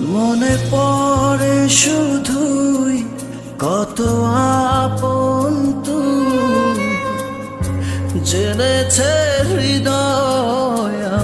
মনে পড়ে শুধুই কত আপন তুই। জেনেছে হৃদয়